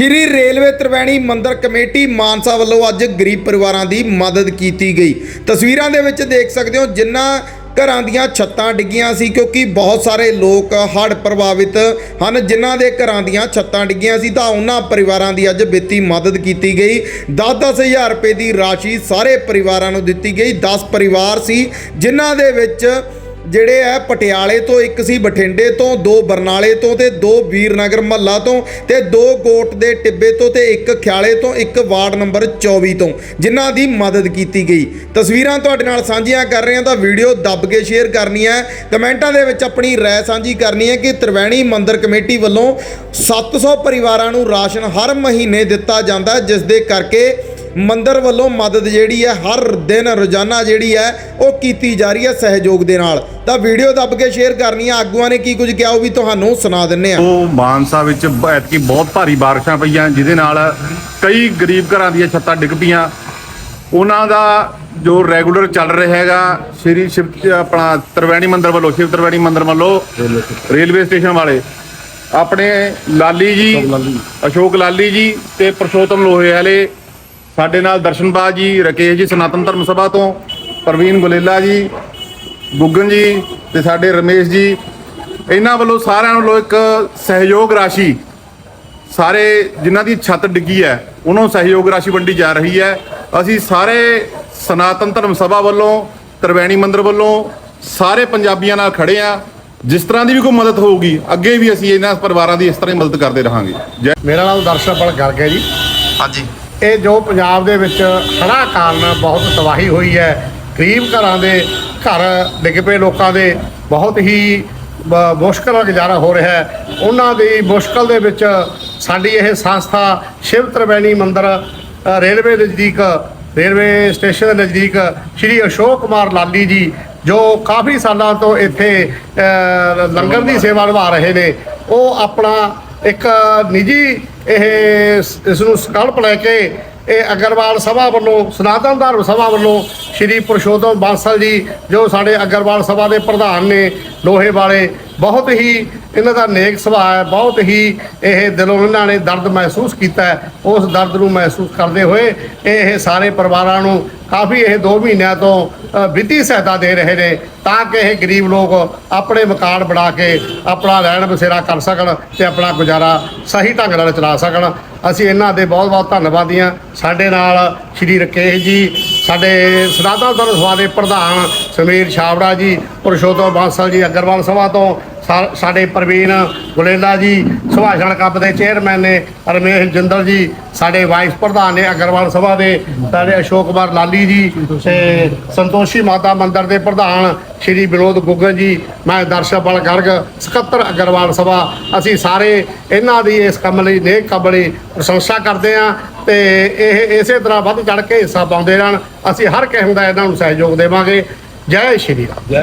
ਸ਼੍ਰੀ railway Triveni ਮੰਦਰ committee Mansa ਵੱਲੋਂ ਅੱਜ ਗਰੀਬ ਪਰਿਵਾਰਾਂ ਦੀ ਮਦਦ ਕੀਤੀ ਗਈ। ਤਸਵੀਰਾਂ ਦੇ ਵਿੱਚ ਦੇਖ ਸਕਦੇ ਹੋ ਜਿਨ੍ਹਾਂ ਘਰਾਂ ਦੀਆਂ ਛੱਤਾਂ ਡਿੱਗੀਆਂ ਸੀ, ਕਿਉਂਕਿ ਬਹੁਤ ਸਾਰੇ ਲੋਕ ਹੜ੍ਹ ਪ੍ਰਭਾਵਿਤ ਹਨ, ਜਿਨ੍ਹਾਂ ਦੇ ਘਰਾਂ ਦੀਆਂ ਛੱਤਾਂ ਡਿੱਗੀਆਂ ਸੀ ਤਾਂ ਉਹਨਾਂ ਪਰਿਵਾਰਾਂ ਦੀ ਅੱਜ ਵਿੱਤੀ ਮਦਦ ਕੀਤੀ ਗਈ। 10-10 ਹਜ਼ਾਰ ਰੁਪਏ ਦੀ ਰਾਸ਼ੀ ਸਾਰੇ ਪਰਿਵਾਰਾਂ ਨੂੰ ਦਿੱਤੀ ਗਈ। 10 ਪਰਿਵਾਰ ਸੀ, ਜਿਨ੍ਹਾਂ ਦੇ ਵਿੱਚ ਜਿਹੜੇ ਹੈ ਪਟਿਆਲੇ ਤੋਂ ਇੱਕ ਸੀ ਬਠਿੰਡੇ ਤੋਂ, ਦੋ ਬਰਨਾਲੇ ਤੋਂ ਤੇ ਦੋ ਵੀਰਨਗਰ ਮਹੱਲਾ ਤੋਂ ਤੇ ਦੋ ਕੋਟ ਦੇ ਟਿੱਬੇ ਤੋਂ ਤੇ ਇੱਕ ਖਿਆਲੇ ਤੋਂ, ਇੱਕ ਵਾਰਡ ਨੰਬਰ 24 ਤੋਂ, ਜਿਨ੍ਹਾਂ ਦੀ ਮਦਦ ਕੀਤੀ ਗਈ। ਤਸਵੀਰਾਂ ਤੁਹਾਡੇ ਨਾਲ ਸਾਂਝੀਆਂ ਕਰ ਰਹੇ ਹਾਂ ਤਾਂ ਵੀਡੀਓ ਦੱਬ ਕੇ ਸ਼ੇਅਰ ਕਰਨੀ ਹੈ। ਕਮੈਂਟਾਂ ਦੇ ਵਿੱਚ ਆਪਣੀ ਰਾਏ ਸਾਂਝੀ ਕਰਨੀ ਹੈ ਕਿ ਤ੍ਰਿਵੈਣੀ ਮੰਦਰ ਕਮੇਟੀ ਵੱਲੋਂ 700 ਪਰਿਵਾਰਾਂ ਨੂੰ ਰਾਸ਼ਨ ਹਰ ਮਹੀਨੇ ਦਿੱਤਾ ਜਾਂਦਾ, ਜਿਸ ਦੇ ਕਰਕੇ ਮੰਦਰ ਵੱਲੋਂ ਮਦਦ ਜਿਹੜੀ ਹੈ ਹਰ ਦਿਨ ਰੋਜ਼ਾਨਾ ਜਿਹੜੀ ਹੈ ਉਹ ਕੀਤੀ ਜਾ ਰਹੀ ਹੈ ਸਹਿਯੋਗ ਦੇ ਨਾਲ। ਤਾਂ ਵੀਡੀਓ ਦੱਬ ਕੇ ਸ਼ੇਅਰ ਕਰਨੀ ਹੈ ਆਗੂਆਂ ਨੇ ਕੀ ਕੁਝ ਕਿਹਾ ਉਹ ਵੀ ਤੁਹਾਨੂੰ ਸੁਣਾ ਦਿੰਨੇ ਆ ਉਹ ਮਾਨਸਾ ਵਿੱਚ ਐਤਕੀ ਬਹੁਤ ਭਾਰੀ ਬਾਰਿਸ਼ਾਂ ਪਈਆਂ ਜਿਹਦੇ ਨਾਲ ਕਈ ਗਰੀਬ ਘਰਾਂ ਦੀਆਂ ਛੱਤਾਂ ਡਿੱਗ ਪਈਆਂ। ਉਹਨਾਂ ਦਾ ਜੋ ਰੈਗੂਲਰ ਚੱਲ ਰਿਹਾ ਹੈਗਾ ਸ਼੍ਰੀ ਸ਼ਿਵ ਆਪਣਾ ਤ੍ਰਿਵੇਣੀ ਮੰਦਿਰ ਵੱਲੋਂ ਸ਼ਿਵ ਤ੍ਰਿਵੇਣੀ ਮੰਦਿਰ ਵੱਲੋਂ ਰੇਲਵੇ ਸਟੇਸ਼ਨ ਵਾਲੇ ਆਪਣੇ ਲਾਲੀ ਜੀ। ਅਸ਼ੋਕ ਲਾਲੀ ਜੀ ਤੇ ਪ੍ਰਸ਼ੋਤਮ ਲੋਹੇ ਵਾਲੇ ਸਾਡੇ ਨਾਲ ਦਰਸ਼ਨਬਾਜ ਜੀ ਰਕੇਸ਼ ਜੀ ਸਨਾਤਨ ਧਰਮ ਸਭਾ ਤੋਂ ਪ੍ਰਵੀਨ ਗੁਲੇਲਾ ਜੀ ਗੁੱਗਨ ਜੀ ਤੇ ਸਾਡੇ ਰਮੇਸ਼ ਜੀ ਇਹਨਾਂ ਵੱਲੋਂ ਸਾਰਿਆਂ ਵੱਲੋਂ ਇੱਕ ਸਹਿਯੋਗ ਰਾਸ਼ੀ ਸਾਰੇ ਜਿਨ੍ਹਾਂ ਦੀ ਛੱਤ ਡਿੱਗੀ ਹੈ ਉਹਨਾਂ ਨੂੰ ਸਹਿਯੋਗ ਰਾਸ਼ੀ ਵੰਡੀ ਜਾ ਰਹੀ ਹੈ। ਅਸੀਂ ਸਾਰੇ ਸਨਾਤਨ ਧਰਮ ਸਭਾ ਵੱਲੋਂ ਤ੍ਰਿਵੇਣੀ ਮੰਦਿਰ ਵੱਲੋਂ ਸਾਰੇ ਪੰਜਾਬੀਆਂ ਨਾਲ ਖੜੇ ਆ ਜਿਸ ਤਰ੍ਹਾਂ ਦੀ ਵੀ ਕੋਈ ਮਦਦ ਹੋਊਗੀ ਅੱਗੇ ਵੀ ਅਸੀਂ ਇਹਨਾਂ ਪਰਿਵਾਰਾਂ ਦੀ ਇਸ ਤਰ੍ਹਾਂ ਹੀ ਮਦਦ ਕਰਦੇ ਰਹਾਂਗੇ। ਜੈ ਮੇਰਾ ਨਾਮ ਦਰਸ਼ਨਪਾਲ ਗਰਗ ਹੈ ਜੀ। ਹਾਂਜੀ। ਇਹ ਜੋ ਪੰਜਾਬ ਦੇ ਵਿੱਚ ਹੜ੍ਹਾਂ ਕਾਰਨ ਬਹੁਤ ਤਬਾਹੀ ਹੋਈ ਹੈ, ਗਰੀਬ ਘਰਾਂ ਦੇ ਘਰ ਡਿੱਗ ਪਏ ਲੋਕਾਂ ਦੇ, ਬਹੁਤ ਹੀ ਬ- ਮੁਸ਼ਕਲ ਨਾਲ ਗੁਜ਼ਾਰਾ ਹੋ ਰਿਹਾ ਹੈ। ਉਹਨਾਂ ਦੀ ਮੁਸ਼ਕਲ ਦੇ ਵਿੱਚ ਸਾਡੀ ਇਹ ਸੰਸਥਾ ਸ਼ਿਵ ਤ੍ਰਿਵੇਣੀ ਮੰਦਿਰ ਰੇਲਵੇ ਦੇ ਨਜ਼ਦੀਕ, ਰੇਲਵੇ ਸਟੇਸ਼ਨ ਦੇ ਨਜ਼ਦੀਕ ਸ਼੍ਰੀ ਅਸ਼ੋਕ ਕੁਮਾਰ ਲਾਲੀ ਜੀ, ਜੋ ਕਾਫੀ ਸਾਲਾਂ ਤੋਂ ਇੱਥੇ ਲੰਗਰ ਦੀ ਸੇਵਾ ਨਿਭਾ ਰਹੇ ਨੇ, ਉਹ ਆਪਣਾ ਇੱਕ ਨਿੱਜੀ ਇਹ ਇਸ ਨੂੰ ਸੰਕਲਪ ਲੈ ਕੇ ਇਹ ਅਗਰਵਾਲ ਸਭਾ ਵੱਲੋਂ, ਸਨਾਤਨ ਧਰਮ ਸਭਾ ਵੱਲੋਂ ਸ਼੍ਰੀ ਪੁਰਸ਼ੋਤਮ ਬਾਂਸਲ ਜੀ, ਜੋ ਸਾਡੇ ਅਗਰਵਾਲ ਸਭਾ ਦੇ ਪ੍ਰਧਾਨ ਨੇ ਲੋਹੇ ਵਾਲੇ, ਬਹੁਤ ਹੀ ਇਹਨਾਂ ਦਾ ਨੇਕ ਸੁਭਾਅ ਹੈ, ਬਹੁਤ ਹੀ ਇਹ ਦਿਲੋਂ ਇਹਨਾਂ ਨੇ ਦਰਦ ਮਹਿਸੂਸ ਕੀਤਾ ਹੈ। ਉਸ ਦਰਦ ਨੂੰ ਮਹਿਸੂਸ ਕਰਦੇ ਹੋਏ ਇਹ ਸਾਰੇ ਪਰਿਵਾਰਾਂ ਨੂੰ ਕਾਫੀ ਇਹ 2 ਮਹੀਨਿਆਂ ਤੋਂ ਵਿੱਤੀ ਸਹਾਇਤਾ ਦੇ ਰਹੇ ਨੇ ਤਾਂ ਕਿ ਇਹ ਗਰੀਬ ਲੋਕ ਆਪਣੇ ਮਕਾਨ ਬਣਾ ਕੇ ਆਪਣਾ ਰਹਿਣ ਬਸੇਰਾ ਕਰ ਸਕਣ ਤੇ ਆਪਣਾ ਗੁਜ਼ਾਰਾ ਸਹੀ ਢੰਗ ਨਾਲ ਚਲਾ ਸਕਣ। ਅਸੀਂ ਇਹਨਾਂ ਦੇ ਬਹੁਤ ਬਹੁਤ ਧੰਨਵਾਦੀ ਹਾਂ ਸਾਡੇ ਨਾਲ ਸ਼੍ਰੀ ਰਕੇਸ਼ ਜੀ, ਸਾਡੇ ਸਨਾਤਨ ਧਰਮ ਸਭਾ ਦੇ ਪ੍ਰਧਾਨ ਸਮੀਰ ਛਾਵੜਾ ਜੀ, ਪੁਰਸ਼ੋਤਮ ਬਾਂਸਲ ਜੀ, ਅਗਰਵਾਲ ਸਭਾ ਤੋਂ ਸਾਡੇ ਪ੍ਰਵੀਨ ਗੁਲੇਲਾ ਜੀ, ਸੁਭਾਸ਼ਣ ਕੱਪ ਦੇ ਚੇਅਰਮੈਨ ਨੇ ਰਮੇਸ਼ ਜਿੰਦਲ ਜੀ, ਸਾਡੇ ਵਾਈਸ ਪ੍ਰਧਾਨ ਨੇ ਅਗਰਵਾਲ ਸਭਾ ਦੇ, ਸਾਡੇ ਅਸ਼ੋਕ ਕੁਮਾਰ ਲਾਲੀ ਜੀ ਤੇ ਸੰਤੋਸ਼ੀ ਮਾਤਾ ਮੰਦਿਰ ਦੇ ਪ੍ਰਧਾਨ ਸ਼੍ਰੀ ਵਿਨੋਦ ਗੁੱਗਨ ਜੀ, ਮੈਂ ਦਰਸ਼ਕਪਾਲ ਗਰਗ, ਸਕੱਤਰ ਅਗਰਵਾਲ ਸਭਾ। ਅਸੀਂ ਸਾਰੇ ਇਹਨਾਂ ਦੀ ਇਸ ਕੰਮ ਲਈ ਨੇਕ ਕੰਮ ਲਈ ਪ੍ਰਸ਼ੰਸਾ ਕਰਦੇ ਹਾਂ ਤੇ ਇਹ ਇਸੇ ਤਰ੍ਹਾਂ ਵੱਧ ਚੜ ਕੇ ਹਿੱਸਾ ਪਾਉਂਦੇ ਰਹਿਣ। ਅਸੀਂ ਹਰ ਕਿਸਮ ਦਾ ਇਹਨਾਂ ਨੂੰ ਸਹਿਯੋਗ ਦੇਵਾਂਗੇ। ਜੈ ਸ਼੍ਰੀ ਰਾਮ।